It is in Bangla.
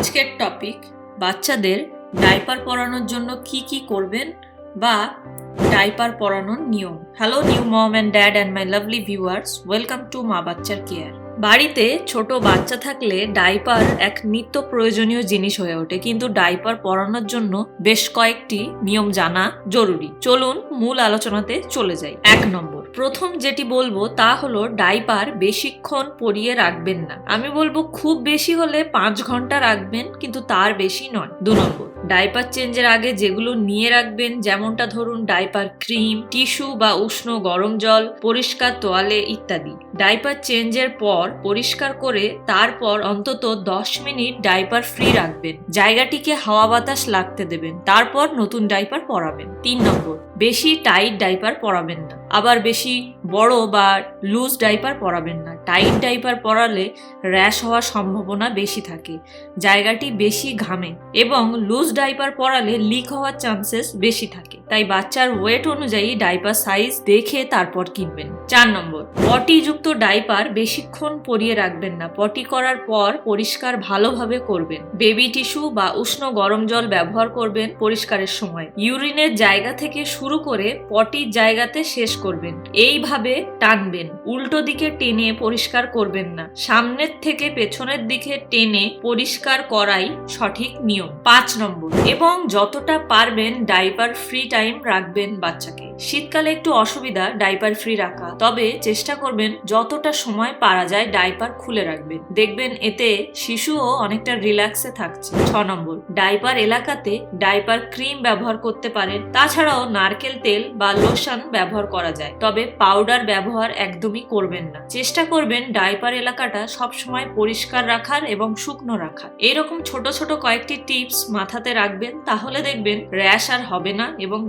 আজকের টপিক বাচ্চাদের ডাইপার পরানোর জন্য কি কি করবেন বা ডাইপার পরানোর নিয়ম। Hello new mom and dad and my lovely viewers welcome to মা বাচ্চার কেয়ার বাড়িতে ছোট বাচ্চা থাকলে ডাইপার এক নিত্য প্রয়োজনীয় জিনিস হয়ে ওঠে। কিন্তু ডাইপার পরানোর জন্য বেশ কয়েকটি নিয়ম জানা জরুরি। চলুন মূল আলোচনাতে চলে যাই। এক নম্বর, প্রথম যেটি বলব তা হলো ডাইপার বেশিক্ষণ পরিয়ে রাখবেন না। আমি বলব খুব বেশি হলে পাঁচ ঘণ্টা রাখবেন, কিন্তু তার বেশি নয়। দু নম্বর ডাইপার চেঞ্জের আগে যেগুলো নিয়ে রাখবেন, যেমনটা ধরুন ডাইপার ক্রিম, টিস্যু বা উষ্ণ গরম জল, পরিষ্কার তোয়ালে ইত্যাদি। ডাইপার চেঞ্জের পর পরিষ্কার করে তারপর অন্তত দশ মিনিট ডাইপার ফ্রি রাখবেন। জায়গাটিকে হাওয়া বাতাস লাগতে দেবেন। তারপর নতুন ডাইপার পরাবেন। তিন নম্বর, বেশি টাইট ডাইপার পরাবেন না। আবার বেশি বড় বা লুজ ডাইপার পরাবেন না। টাইট ডাইপার পরালে র্যাশ হওয়ার সম্ভাবনা বেশি থাকে। জায়গাটি বেশি ঘামে এবং লুজ ডাইপার পরালে লিক হওয়ার চান্সেস বেশি থাকে। তাই বাচ্চার ওয়েট অনুযায়ী ডাইপার সাইজ দেখে তারপর কিনবেন। চার নম্বর, পটিযুক্ত ডাইপার বেশিক্ষণ পরিয়ে রাখবেন না। পটি করার পর পরিষ্কার ভালোভাবে করবেন। বেবি টিস্যু বা উষ্ণ গরম জল ব্যবহার করবেন পরিষ্কারের সময়। ইউরিনের জায়গা থেকে শুরু করে পটির জায়গাতে শেষ করবেন। এইভাবে টানবেন। উল্টো দিকে টেনে পরিষ্কার করবেন না। সামনের থেকে পেছনের দিকে টেনে পরিষ্কার করাই সঠিক নিয়ম। পাঁচ নম্বর, এবং যতটা পারবেন ডাইপার ফ্রি টাইম রাখবেন বাচ্চাকে। শীতকালে একটু অসুবিধা ডাইপার ফ্রি রাখা। তবে চেষ্টা করবেন যতটা সময় পারা যায় ডাইপার খুলে রাখবেন। দেখবেন এতে শিশুও অনেকটা রিল্যাক্সে থাকছে। ছ নম্বর ডাইপার এলাকাতে ডাইপার ক্রিম ব্যবহার করতে পারেন। তাছাড়াও নারকেল তেল বা লোশন ব্যবহার করা যায়। তবে পাউডার ব্যবহার একদমই করবেন না। চেষ্টা করবেন ডাইপার এলাকাটা সবসময় পরিষ্কার রাখার এবং শুকনো রাখার। এরকম ছোট ছোট কয়েকটি টিপস মাথাতে রাখবেন, তাহলে দেখবেন র্যাশ আর হবে না এবং